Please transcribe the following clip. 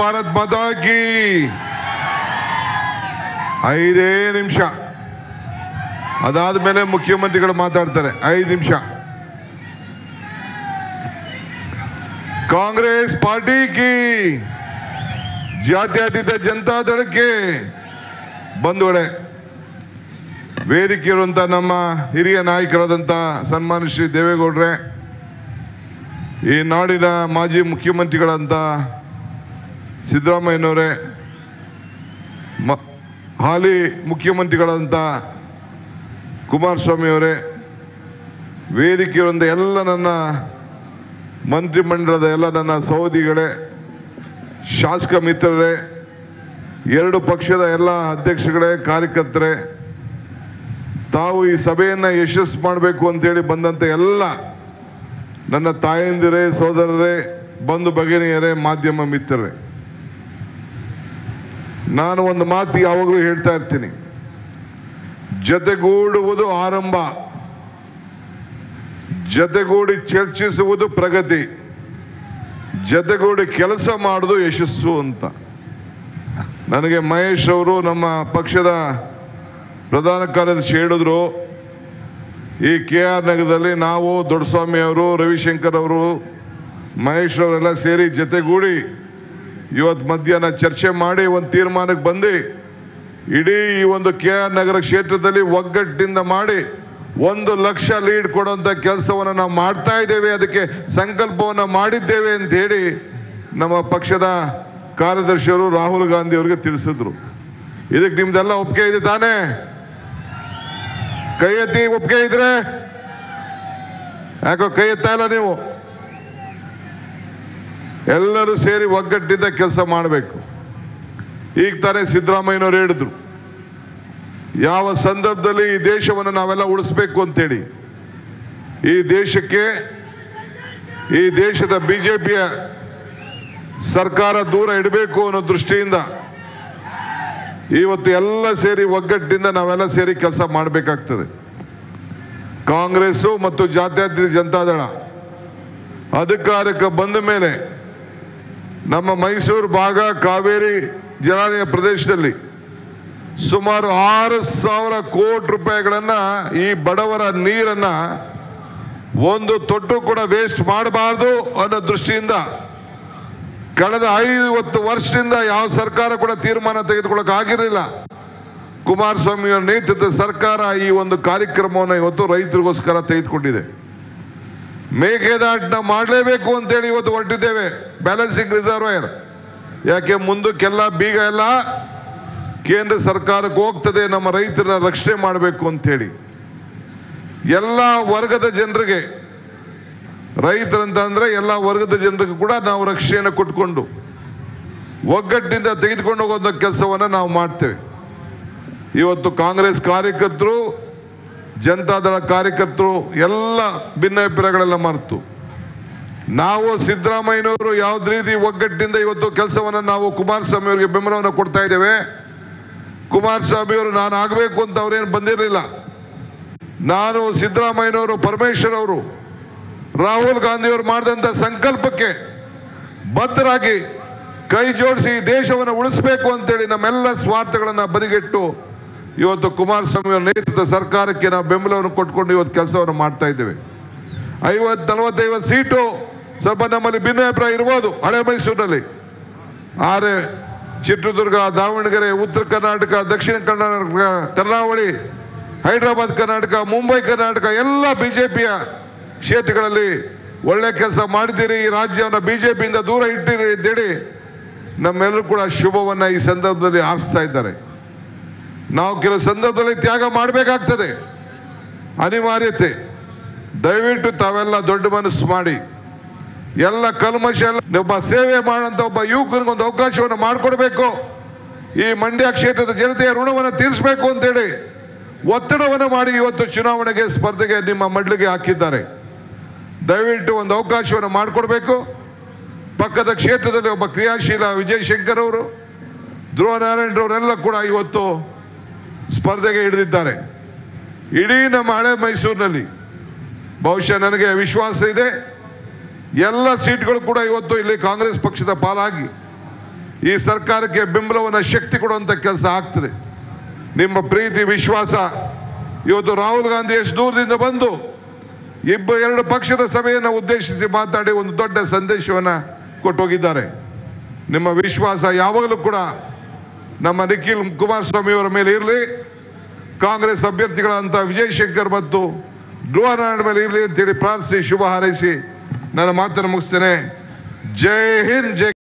ಭಾರತ್ ಮತಾಕಿ ಐದೇ ನಿಮಿಷ. ಅದಾದ ಮೇಲೆ ಮುಖ್ಯಮಂತ್ರಿಗಳು ಮಾತಾಡ್ತಾರೆ. ಐದು ನಿಮಿಷ. ಕಾಂಗ್ರೆಸ್ ಪಾರ್ಟಿ ಕಿ ಜಾತ್ಯತೀತ ಜನತಾ ದಳಕ್ಕೆ ಬಂಧುಗಳೇ ವೇದಿಕೆ ಇರುವಂತ ನಮ್ಮ ಹಿರಿಯ ನಾಯಕರಾದಂತ ಸನ್ಮಾನ ಶ್ರೀ ದೇವೇಗೌಡ್ರೆ, ಈ ನಾಡಿನ ಮಾಜಿ ಮುಖ್ಯಮಂತ್ರಿಗಳಂತ ಸಿದ್ದರಾಮಯ್ಯನವರೇ, ಮ- ಹಾಲಿ ಮುಖ್ಯಮಂತ್ರಿಗಳಾದಂಥ ಕುಮಾರಸ್ವಾಮಿಯವರೇ ಅವರೇ ವೇದಿಕೆ ಇರುವಂತ ಎಲ್ಲ ನನ್ನ ಮಂತ್ರಿಮಂಡಲದ ಎಲ್ಲ ನನ್ನ ಸಹೋದಿಗಳೇ ಶಾಸಕ ಮಿತ್ರರೇ, ಎರಡು ಪಕ್ಷದ ಎಲ್ಲ ಅಧ್ಯಕ್ಷಗಳೇ, ಕಾರ್ಯಕರ್ತರೇ, ತಾವು ಈ ಸಭೆಯನ್ನು ಯಶಸ್ಸು ಮಾಡಬೇಕು ಅಂತೇಳಿ ಬಂದಂಥ ಎಲ್ಲ ನನ್ನ ತಾಯಂದಿರೇ ಸೋದರರೇ ಬಂಧು ಭಗಿನಿಯರೇ, ಮಾಧ್ಯಮ ಮಿತ್ರರೇ. ನಾನು ಒಂದು ಮಾತು ಯಾವಾಗಲೂ ಹೇಳ್ತಾ ಇರ್ತೀನಿ. ಜತೆಗೂಡುವುದು ಆರಂಭ. ಜತೆಗೂಡಿ ಚರ್ಚಿಸುವುದು ಪ್ರಗತಿ. ಜತೆಗೂಡಿ ಕೆಲಸ ಮಾಡೋದು ಯಶಸ್ಸು ಅಂತ. ನನಗೆ ಮಹೇಶ್ ಅವರು ನಮ್ಮ ಪಕ್ಷದ ಪ್ರಧಾನ ಕಾರ್ಯದರ್ಶಿ ಹೇಳಿದ್ರು. ಈ ಕೆ ಆರ್ ನಗರದಲ್ಲಿ ನಾವು ದೊಡ್ಡಸ್ವಾಮಿ ಅವರು, ರವಿಶಂಕರ್ ಅವರು, ಮಹೇಶ್ ಅವರೆಲ್ಲ ಸೇರಿ ಜತೆಗೂಡಿ ಇವತ್ತು ಮಧ್ಯಾಹ್ನ ಚರ್ಚೆ ಮಾಡಿ ಒಂದು ತೀರ್ಮಾನಕ್ಕೆ ಬಂದು ಇಡೀ ಈ ಒಂದು ಕೆ ಆರ್ ನಗರ ಕ್ಷೇತ್ರದಲ್ಲಿ ಒಗ್ಗಟ್ಟಿನಿಂದ ಮಾಡಿ ಒಂದು ಲಕ್ಷ ಲೀಡ್ ಕೊಡುವಂಥ ಕೆಲಸವನ್ನು ನಾವು ಮಾಡ್ತಾ ಇದ್ದೇವೆ, ಅದಕ್ಕೆ ಸಂಕಲ್ಪವನ್ನು ಮಾಡಿದ್ದೇವೆ ಅಂತ ಹೇಳಿ ನಮ್ಮ ಪಕ್ಷದ ಕಾರ್ಯದರ್ಶಿಯವರು ರಾಹುಲ್ ಗಾಂಧಿ ಅವರಿಗೆ ತಿಳಿಸಿದ್ರು. ಇದಕ್ಕೆ ನಿಮ್ದೆಲ್ಲ ಒಪ್ಪಿಗೆ ಇದೆ ತಾನೇ? ಕೈ ಎತ್ತಿ ಒಪ್ಪಿಗೆ ಇದ್ರೆ? ಯಾಕೋ ಕೈ ಎತ್ತಾ ಇಲ್ಲ ನೀವು? ಎಲ್ಲರೂ ಸೇರಿ ಒಗ್ಗಟ್ಟಿಂದ ಕೆಲಸ ಮಾಡಬೇಕು. ಈಗ ತಾನೇ ಸಿದ್ದರಾಮಯ್ಯನವರು ಹೇಳಿದ್ರು, ಯಾವ ಸಂದರ್ಭದಲ್ಲಿ ಈ ದೇಶವನ್ನು ನಾವೆಲ್ಲ ಉಳಿಸ್ಬೇಕು ಅಂತೇಳಿ. ಈ ದೇಶಕ್ಕೆ, ಈ ದೇಶದ ಬಿಜೆಪಿಯ ಸರ್ಕಾರ ದೂರ ಇಡಬೇಕು ಅನ್ನೋ ದೃಷ್ಟಿಯಿಂದ ಇವತ್ತು ಎಲ್ಲ ಸೇರಿ ಒಗ್ಗಟ್ಟಿನಿಂದ ನಾವೆಲ್ಲ ಸೇರಿ ಕೆಲಸ ಮಾಡಬೇಕಾಗ್ತದೆ. ಕಾಂಗ್ರೆಸ್ಸು ಮತ್ತು ಜಾತ್ಯತೀತ ಜನತಾದಳ ಅಧಿಕಾರಕ್ಕೆ ಬಂದ ಮೇಲೆ ನಮ್ಮ ಮೈಸೂರು ಭಾಗ ಕಾವೇರಿ ಜಲಾನಯ ಪ್ರದೇಶದಲ್ಲಿ ಸುಮಾರು ಆರು ಸಾವಿರ ಕೋಟಿ ರೂಪಾಯಿಗಳನ್ನ ಈ ಬಡವರ ನೀರನ್ನ ಒಂದು ತೊಟ್ಟು ಕೂಡ ವೇಸ್ಟ್ ಮಾಡಬಾರದು ಅನ್ನೋ ದೃಷ್ಟಿಯಿಂದ ಕಳೆದ ಐವತ್ತು ವರ್ಷದಿಂದ ಯಾವ ಸರ್ಕಾರ ಕೂಡ ತೀರ್ಮಾನ ತೆಗೆದುಕೊಳ್ಳಕ್ ಆಗಿರಲಿಲ್ಲ. ಕುಮಾರಸ್ವಾಮಿಯವರ ನೇತೃತ್ವದ ಸರ್ಕಾರ ಈ ಒಂದು ಕಾರ್ಯಕ್ರಮವನ್ನು ಇವತ್ತು ರೈತರಿಗೋಸ್ಕರ ತೆಗೆದುಕೊಂಡಿದೆ. ಮೇಕೆದಾಟನ ಮಾಡಲೇಬೇಕು ಅಂತೇಳಿ ಇವತ್ತು ಹೊರಟಿದ್ದೇವೆ. ಬ್ಯಾಲೆನ್ಸಿಂಗ್ ರಿಸರ್ವಯರ್ ಯಾಕೆ ಮುಂದಕ್ಕೆಲ್ಲ ಬೀಗ ಎಲ್ಲ ಕೇಂದ್ರ ಸರ್ಕಾರಕ್ಕೆ ಹೋಗ್ತದೆ, ನಮ್ಮ ರೈತರನ್ನ ರಕ್ಷಣೆ ಮಾಡಬೇಕು ಅಂತೇಳಿ. ಎಲ್ಲ ವರ್ಗದ ಜನರಿಗೆ, ರೈತರಂತಂದರೆ ಎಲ್ಲ ವರ್ಗದ ಜನರಿಗೆ ಕೂಡ ನಾವು ರಕ್ಷಣೆಯನ್ನು ಕೊಟ್ಕೊಂಡು, ಒಗ್ಗಟ್ಟಿನಿಂದ ತೆಗೆದುಕೊಂಡು ಹೋಗೋಂಥ ಕೆಲಸವನ್ನು ನಾವು ಮಾಡ್ತೇವೆ. ಇವತ್ತು ಕಾಂಗ್ರೆಸ್ ಕಾರ್ಯಕರ್ತರು ಜನತಾದಳ ಕಾರ್ಯಕರ್ತರು ಎಲ್ಲ ಭಿನ್ನಾಭಿಪ್ರಾಯಗಳೆಲ್ಲ ಮರೆತು. ನಾವು ಸಿದ್ದರಾಮಯ್ಯನವರು ಯಾವ್ದು ರೀತಿ ಒಗ್ಗಟ್ಟಿನಿಂದ ಇವತ್ತು ಕೆಲಸವನ್ನು ನಾವು ಕುಮಾರಸ್ವಾಮಿ ಅವರಿಗೆ ಬೆಂಬಲವನ್ನು ಕೊಡ್ತಾ ಇದ್ದೇವೆ, ಕುಮಾರಸ್ವಾಮಿ ಅವರು ನಾನು ಆಗಬೇಕು ಅಂತ ಅವರೇನು ಬಂದಿರಲಿಲ್ಲ. ನಾನು ಸಿದ್ದರಾಮಯ್ಯನವರು, ಪರಮೇಶ್ವರ್ ಅವರು, ರಾಹುಲ್ ಗಾಂಧಿ ಅವರು ಮಾಡಿದಂತ ಸಂಕಲ್ಪಕ್ಕೆ ಬದ್ಧರಾಗಿ ಕೈ ಜೋಡಿಸಿ ದೇಶವನ್ನು ಉಳಿಸಬೇಕು ಅಂತೇಳಿ ನಮ್ಮೆಲ್ಲ ಸ್ವಾರ್ಥಗಳನ್ನ ಬದಿಗಿಟ್ಟು ಇವತ್ತು ಕುಮಾರಸ್ವಾಮಿ ಅವರ ನೇತೃತ್ವ ಸರ್ಕಾರಕ್ಕೆ ನಾವು ಬೆಂಬಲವನ್ನು ಕೊಟ್ಕೊಂಡು ಇವತ್ತು ಕೆಲಸವನ್ನು ಮಾಡ್ತಾ ಇದ್ದೇವೆ. ಐವತ್ತು ನಲವತ್ತೈವತ್ತು ಸೀಟು ಸ್ವಲ್ಪ ನಮ್ಮಲ್ಲಿ ಭಿನ್ನಾಭಿಪ್ರಾಯ ಇರ್ಬೋದು ಹಳೆ ಮೈಸೂರಿನಲ್ಲಿ. ಆದರೆ ಚಿತ್ರದುರ್ಗ, ದಾವಣಗೆರೆ, ಉತ್ತರ ಕರ್ನಾಟಕ, ದಕ್ಷಿಣ ಕರ್ನಾಟಕ, ಕರಾವಳಿ, ಹೈದರಾಬಾದ್ ಕರ್ನಾಟಕ, ಮುಂಬೈ ಕರ್ನಾಟಕ ಎಲ್ಲ ಬಿಜೆಪಿಯ ಕ್ಷೇತ್ರಗಳಲ್ಲಿ ಒಳ್ಳೆ ಕೆಲಸ ಮಾಡಿದ್ದೀರಿ. ಈ ರಾಜ್ಯವನ್ನು ಬಿಜೆಪಿಯಿಂದ ದೂರ ಇಟ್ಟಿರಿ ಅಂತೇಳಿ ನಮ್ಮೆಲ್ಲರೂ ಕೂಡ ಶುಭವನ್ನು ಈ ಸಂದರ್ಭದಲ್ಲಿ ಆರಿಸ್ತಾ ಇದ್ದಾರೆ. ನಾವು ಕೆಲವು ಸಂದರ್ಭದಲ್ಲಿ ತ್ಯಾಗ ಮಾಡಬೇಕಾಗ್ತದೆ. ಅನಿವಾರ್ಯತೆ. ದಯವಿಟ್ಟು ತಾವೆಲ್ಲ ದೊಡ್ಡ ಮನಸ್ಸು ಮಾಡಿ. ಎಲ್ಲ ಕಲ್ಮಶ, ಎಲ್ಲ ಒಬ್ಬ ಸೇವೆ ಮಾಡುವಂತ ಒಬ್ಬ ಯುವಕನಿಗೆ ಒಂದು ಅವಕಾಶವನ್ನು ಮಾಡಿಕೊಡ್ಬೇಕು. ಈ ಮಂಡ್ಯ ಕ್ಷೇತ್ರದ ಜನತೆಯ ಋಣವನ್ನು ತೀರಿಸಬೇಕು ಅಂತೇಳಿ ಒತ್ತಡವನ್ನು ಮಾಡಿ ಇವತ್ತು ಚುನಾವಣೆಗೆ ಸ್ಪರ್ಧೆಗೆ ನಿಮ್ಮ ಮಡ್ಲಿಗೆ ಹಾಕಿದ್ದಾರೆ. ದಯವಿಟ್ಟು ಒಂದು ಅವಕಾಶವನ್ನು ಮಾಡಿಕೊಡ್ಬೇಕು. ಪಕ್ಕದ ಕ್ಷೇತ್ರದಲ್ಲಿ ಒಬ್ಬ ಕ್ರಿಯಾಶೀಲ ವಿಜಯ್ ಶಂಕರ್ ಅವರು ಧ್ರುವ ನಾರಾಯಣರವರೆಲ್ಲ ಕೂಡ ಇವತ್ತು ಸ್ಪರ್ಧೆಗೆ ಹಿಡಿದಿದ್ದಾರೆ ಇಡೀ ನಮ್ಮ ಹಳೆ ಮೈಸೂರಿನಲ್ಲಿ ಬಹುಶಃ ನನಗೆ ವಿಶ್ವಾಸ ಇದೆ. ಎಲ್ಲ ಸೀಟ್ಗಳು ಕೂಡ ಇವತ್ತು ಇಲ್ಲಿ ಕಾಂಗ್ರೆಸ್ ಪಕ್ಷದ ಪಾಲಾಗಿ ಈ ಸರ್ಕಾರಕ್ಕೆ ಬೆಂಬಲವನ್ನು ಶಕ್ತಿ ಕೊಡುವಂಥ ಕೆಲಸ ಆಗ್ತದೆ. ನಿಮ್ಮ ಪ್ರೀತಿ, ವಿಶ್ವಾಸ ಇವತ್ತು ರಾಹುಲ್ ಗಾಂಧಿ ಎಷ್ಟು ದೂರದಿಂದ ಬಂದು ಇಬ್ಬ ಎರಡು ಪಕ್ಷದ ಸಭೆಯನ್ನು ಉದ್ದೇಶಿಸಿ ಮಾತಾಡಿ ಒಂದು ದೊಡ್ಡ ಸಂದೇಶವನ್ನು ಕೊಟ್ಟೋಗಿದ್ದಾರೆ. ನಿಮ್ಮ ವಿಶ್ವಾಸ ಯಾವಾಗಲೂ ಕೂಡ ನಮ್ಮ ನಿಖಿಲ್ ಕುಮಾರಸ್ವಾಮಿ ಅವರ ಮೇಲೆ ಇರಲಿ, ಕಾಂಗ್ರೆಸ್ ಅಭ್ಯರ್ಥಿಗಳಂತ ವಿಜಯ್ ಶಂಕರ್ ಮತ್ತು ಧ್ರುವ ನಾರಾಯಣ ಮೇಲೆ ಇರಲಿ ಅಂತೇಳಿ ಪ್ರಾರ್ಥಿಸಿ, ಶುಭ ಹಾರೈಸಿ. ನನ್ನ ಮಾತನ್ನು ಮುಗಿಸ್ತೇನೆ. ಜೈ ಹಿಂದ್, ಜೈ